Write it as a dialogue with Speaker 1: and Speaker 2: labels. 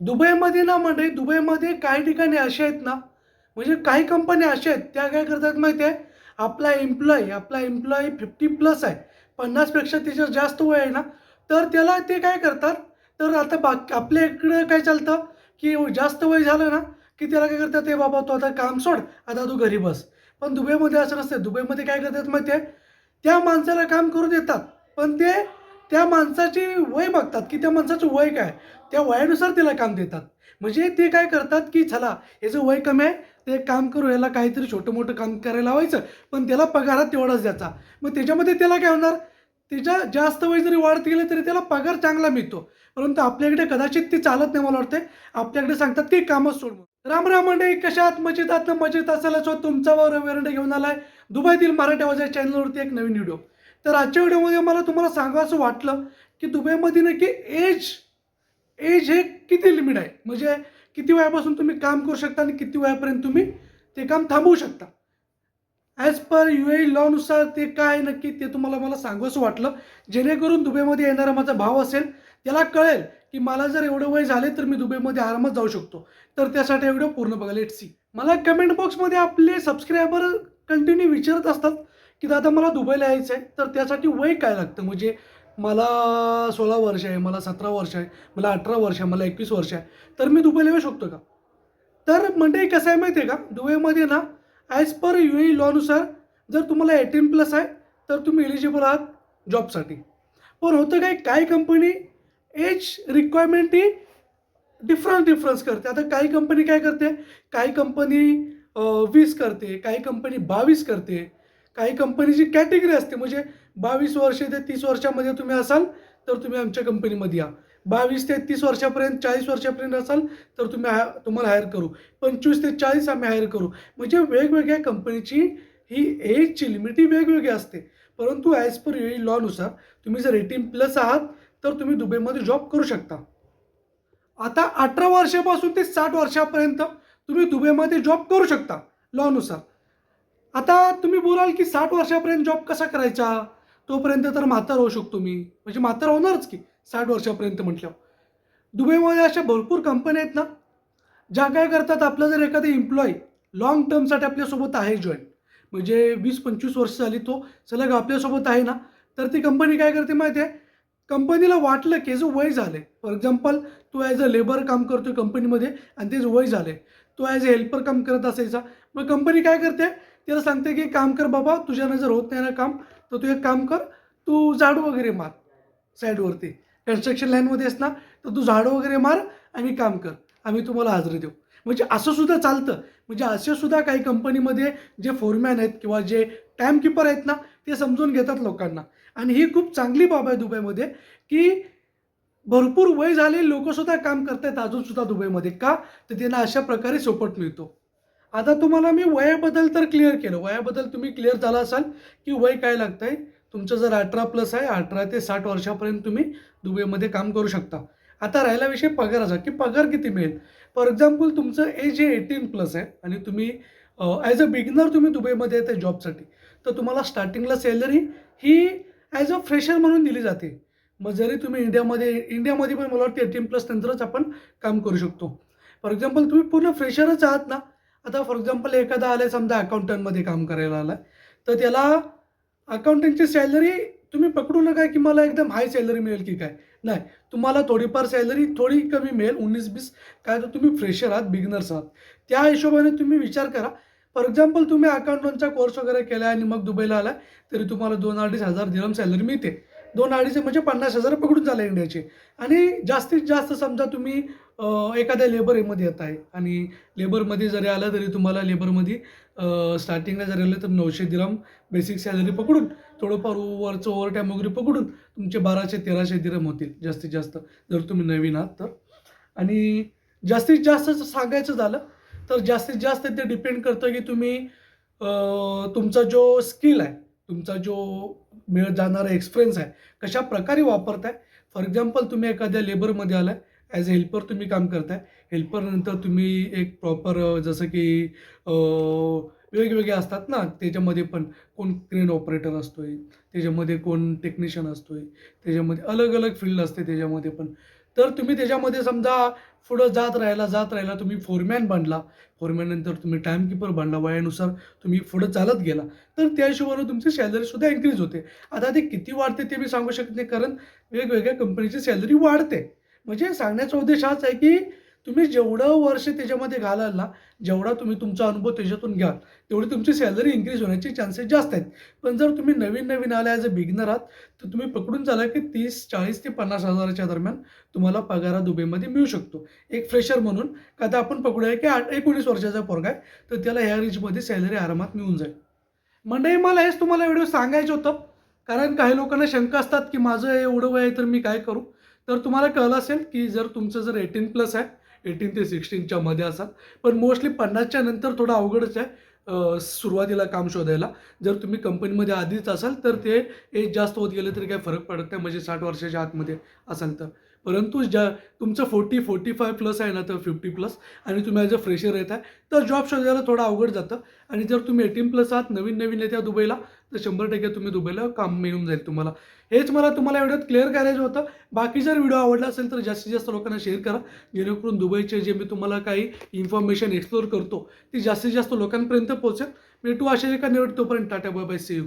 Speaker 1: दुबईमध्ये ना म्हणजे दुबईमध्ये काही ठिकाणी असे आहेत ना म्हणजे काही कंपन्या अशा आहेत त्या काय करतात माहिती आहे? आपला एम्प्लॉई आपला एम्प्लॉई फिफ्टी प्लस आहे. पन्नासपेक्षा त्याच्यात जास्त वय आहे ना तर त्याला ते काय करतात? तर आता बाकी आपल्या इकडं काय चालतं? की जास्त वय झालं ना की त्याला काय करतात? ते बाबा तू आता काम सोड आता तू घरी बस. पण दुबईमध्ये असं नसतं. दुबईमध्ये काय करतात माहिती आहे? त्या माणसाला काम करू देतात. पण ते त्या माणसाची वय बघतात की त्या माणसाचं वय काय? त्या वयानुसार त्याला काम देतात. म्हणजे ते काय करतात की चला याचं वय कमी आहे ते काम करू याला काहीतरी छोटं मोठं काम करायला लावायचं पण त्याला पगारात तेवढाच द्यायचा. मग त्याच्यामध्ये त्याला काय होणार? त्याच्या जास्त वय जरी वाढत गेलं तरी त्याला पगार चांगला मिळतो. परंतु आपल्याकडे कदाचित ते चालत नाही मला वाटते आपल्याकडे सांगतात की कामच सोड राम राम मंडळी कशात मजेत आत मजेत असायला सो तुमचा वर वेरंडे घेऊन आलाय. दुबईतील मराठी आवाज चॅनलवरती एक नवीन व्हिडिओ तर आजच्या व्हिडिओमध्ये मला तुम्हाला सांगावं असं वाटलं की दुबईमध्ये नक्की एज एज हे किती लिमिट आहे? म्हणजे किती वयापासून तुम्ही काम करू शकता आणि किती वयापर्यंत तुम्ही ते काम थांबवू शकता? ॲज पर यू ए लॉनुसार ते काय नक्की ते तुम्हाला मला सांगावंसं वाटलं. जेणेकरून दुबईमध्ये येणारा माझा भाव असेल त्याला कळेल की मला जर एवढं वय झाले तर मी दुबईमध्ये आरामात जाऊ शकतो. तर त्यासाठी व्हिडिओ पूर्ण बघा. लेट सी मला कमेंट बॉक्समध्ये आपले सबस्क्रायबर कंटिन्यू विचारत असतात. की दादा मला दुबईला यायचं आहे तर त्यासाठी वय काय लागतं? म्हणजे मला सोळा वर्ष आहे मला सतरा वर्ष आहे मला अठरा वर्ष आहे मला एकवीस वर्ष आहे तर मी दुबईला येऊ शकतो का? तर म्हणजे कसं आहे माहिती आहे का? दुबईमध्ये ना ॲज पर यू ए लॉनुसार जर तुम्हाला एटीन प्लस आहे तर तुम्ही एलिजिबल आहात जॉबसाठी पण होतं काय काही कंपनी एज रिक्वायरमेंट ही डिफरन्स डिफरन्स करते. आता काही कंपनी काय करते? काही कंपनी वीस करते काही कंपनी बावीस करते. काही कंपनीची कॅटेगरी असते. म्हणजे बावीस वर्ष ते तीस वर्षामध्ये तुम्ही असाल तर तुम्ही आमच्या कंपनीमध्ये या. बावीस ते तीस वर्षापर्यंत चाळीस वर्षापर्यंत असाल तर तुम्ही हा तुम्हाला हायर करू. पंचवीस ते चाळीस आम्ही हायर करू. म्हणजे वेगवेगळ्या कंपनीची ही एजची लिमिट ही वेगवेगळी असते. परंतु ॲज पर यू लॉनुसार तुम्ही जर एटीन प्लस आहात तर तुम्ही दुबईमध्ये जॉब करू शकता. आता अठरा वर्षापासून ते साठ वर्षापर्यंत तुम्ही दुबईमध्ये जॉब करू शकता लॉनुसार आता तुम्ही बोलाल की साठ वर्षापर्यंत जॉब कसा करायचा? तोपर्यंत तर म्हातार होऊ शकतो मी. म्हणजे म्हातार होणारच की साठ वर्षापर्यंत म्हटल्यावर. दुबईमध्ये अशा भरपूर कंपन्या आहेत ना ज्या काय करतात आपला जर एखादा एम्प्लॉई लॉंग टर्मसाठी आपल्यासोबत आहे जॉईन म्हणजे वीस पंचवीस वर्ष झाली तो सलग आपल्यासोबत आहे ना तर ती कंपनी काय करते माहिती आहे? कंपनीला वाटलं की जो वय झालं फॉर एक्झाम्पल तो ॲज अ लेबर काम करतो कंपनीमध्ये आणि त्याचं वय झालं तो ॲज अ हेल्पर काम करत असायचा. मग कंपनी काय करते? त्याला सांगते की काम कर बाबा तुझ्यानं जर होत नाही ना काम तर तू एक काम कर तू झाडू वगैरे मार साईडवरती कन्स्ट्रक्शन लाईनमध्ये आहेस ना तर तू झाडू वगैरे मार आणि काम कर. आम्ही तुम्हाला हाजरी देऊ. म्हणजे असं सुद्धा चालतं. म्हणजे असे सुद्धा काही कंपनीमध्ये जे फोरमॅन आहेत किंवा जे टाईमकीपर आहेत ना ते समजून घेतात लोकांना. आणि ही खूप चांगली बाब आहे दुबईमध्ये की भरपूर वय झाले लोकसुद्धा काम करतायत अजूनसुद्धा दुबईमध्ये. का? तर त्यांना अशा प्रकारे सोपट मिळतो. आता तुम्हाला मी वयाबद्दल तर क्लिअर केलं. वयाबद्दल तुम्ही क्लिअर झाला असाल की वय काय लागतं आहे तुमचं जर अठरा प्लस आहे अठरा ते साठ वर्षापर्यंत तुम्ही दुबईमध्ये काम करू शकता. आता राहिला विषय पगाराचा की पगार किती मिळेल? फॉर एक्झाम्पल तुमचं एज हे एटीन प्लस आहे आणि तुम्ही ॲज अ बिगिनर तुम्ही दुबईमध्ये येते जॉबसाठी तर तुम्हाला स्टार्टिंगला सॅलरी ही ॲज अ फ्रेशर म्हणून दिली जाते. मग जरी तुम्ही इंडियामध्ये इंडियामध्ये पण मला वाटतं एटीन प्लस नंतरच आपण काम करू शकतो. फॉर एक्झाम्पल तुम्ही पूर्ण फ्रेशरच आहात ना आता फॉर एक्झाम्पल एखादा आलाय समजा अकाउंटंटमध्ये काम करायला आला तर त्याला अकाउंटंटची सॅलरी तुम्ही पकडू नका की मला एकदम हाय सॅलरी मिळेल की काय. नाही तुम्हाला थोडीफार सॅलरी थोडी कमी मिळेल उन्नीस बीस काय तर तुम्ही फ्रेशर आहात बिगिनर्स आहात. त्या हिशोबाने तुम्ही विचार करा. फॉर एक्झाम्पल तुम्ही अकाउंटंटचा कोर्स वगैरे केला आणि मग दुबईला आला तरी तुम्हाला दोन अडीच हजार दिरम सॅलरी मिळते. दोन अडीच म्हणजे पन्नास हजार पकडून झाले इंडियाचे? आणि जास्तीत जास्त समजा तुम्ही एखाद्या एखाद्या लेबरमध्ये येत आहे आणि लेबरमध्ये जरी आलं तरी तुम्हाला लेबरमध्ये स्टार्टिंगला जरी आलं तर नऊशे दिरम बेसिक सॅलरी पकडून थोडंफार वरचं ओव्हर टाईम वगैरे पकडून तुमचे बाराशे तेराशे दिरम होतील जास्तीत जास्त जर तुम्ही नवीन आहात तर. आणि जास्तीत जास्त जर सांगायचं झालं तर जास्तीत जास्त ते डिपेंड करतं की तुम्ही तुमचा जो स्किल आहे तुमचा जो मिळत जाणारा एक्सपिरियन्स आहे कशा प्रकारे वापरताय? फॉर एक्झाम्पल तुम्ही एखाद्या लेबरमध्ये आलाय ॲज अ हेल्पर तुम्ही काम करताय. हेल्परनंतर तुम्ही एक प्रॉपर जसं की वेगवेगळे असतात ना त्याच्यामध्ये पण कोण क्रेन ऑपरेटर असतोय त्याच्यामध्ये कोण टेक्निशियन असतोय त्याच्यामध्ये अलग अलग फील्ड असते त्याच्यामध्ये पण. तर तुम्ही त्याच्यामध्ये समजा पुढं जात राहिला जात राहिला तुम्ही फोरमॅन बनला. फोरमॅन नंतर तुम्ही टाईमकीपर बनला वयानुसार तुम्ही पुढं चालत गेला. तर त्या हिशोबाने तुमची सॅलरीसुद्धा इन्क्रीज होते. आता ते किती वाढते ते मी सांगू शकत नाही कारण वेगवेगळ्या कंपनीची सॅलरी वाढते. म्हणजे सांगण्याचा उद्देश हाच आहे की तुम्ही जेवढं वर्ष त्याच्यामध्ये घालाल ना जेवढा तुम्ही तुमचा अनुभव त्याच्यातून घ्याल तेवढी तुमची सॅलरी इन्क्रीज होण्याचे चान्सेस जास्त आहेत. पण जर तुम्ही नवीन नवीन आला ॲज अ बिगिनर आहात तर तुम्ही पकडून चाला की तीस चाळीस ते पन्नास हजाराच्या दरम्यान तुम्हाला पगारा दुबईमध्ये मिळू शकतो. एक फ्रेशर म्हणून का आता आपण पकडूया की आठ एकोणीस वर्षाचा पोरगा आहे तर त्याला ह्या रेंजमध्ये सॅलरी आरामात मिळून जाईल. मंडळी मला हेच तुम्हाला व्हिडिओ सांगायचं होतं कारण काही लोकांना शंका असतात की माझं एवढं वय आहे तर मी काय करू? तर तुम्हाला कळलं असेल की जर तुमचं जर एटीन प्लस आहे एटीन ते सिक्स्टीनच्या मध्ये असाल पण मोस्टली पन्नासच्या नंतर थोडं अवघडच आहे सुरुवातीला काम शोधायला. जर तुम्ही कंपनीमध्ये आधीच असाल तर ते एज जास्त होत गेलं तरी काही फरक पडत नाही म्हणजे साठ वर्षाच्या आतमध्ये असाल तर. परंतु ज्या तुमचं फोर्टी फोर्टी फाय प्लस आहे ना तर फिफ्टी प्लस आणि तुम्ही ॲज अ फ्रेशर येत आहे तर जॉब शोधायला थोडं अवघड जातं. आणि जर तुम्ही एटीन प्लस आहात नवीन नवीन येत्या दुबईला तर शंभर टक्के तुम्ही दुबईला काम मिळून जाईल तुम्हाला. हेच मला तुम्हाला एवढ्यात क्लिअर करायचं होतं. बाकी जर व्हिडिओ आवडला असेल तर जास्तीत जास्त लोकांना शेअर करा. जेणेकरून दुबईचे जे मी तुम्हाला काही इन्फॉर्मेशन एक्सप्लोर करतो ती जास्तीत जास्त लोकांपर्यंत पोहोचेल. भेटू अशा एका निवड तोपर्यंत tata bye bye see you